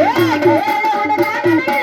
ఏ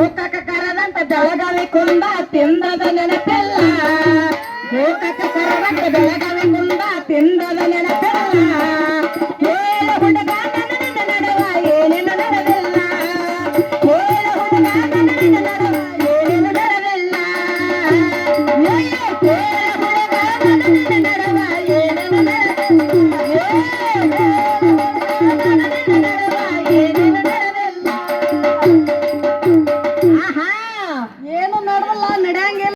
ಒಕ್ಕ ಕರದಂತ ಬೆಳಗಾವಿ ಕುಂದ ತಿಂದದ ನೆನಪಿಲ್ಲ ಬೆಳಗವೆಂಬ ತಿಂದದ ನೆನಪೆಲ್ಲ ಏಳು ಹುಡುಗ ನನ್ನ ನಡುವ ಏನೇನು ನಡವೆಲ್ಲ ಏಳು ಹುಡುಗ ನನ್ನ ನಡುವ ಏನೇನು ನಡವೆಲ್ಲ ಏಳು ಹುಡುಗ ನನ್ನ ನಡುವ ಏನೇನು ನಡವೆಲ್ಲ ಆಹಾ ಏನು ನಡವಲ್ಲ ನಡೆಯಂಗಿಲ್ಲ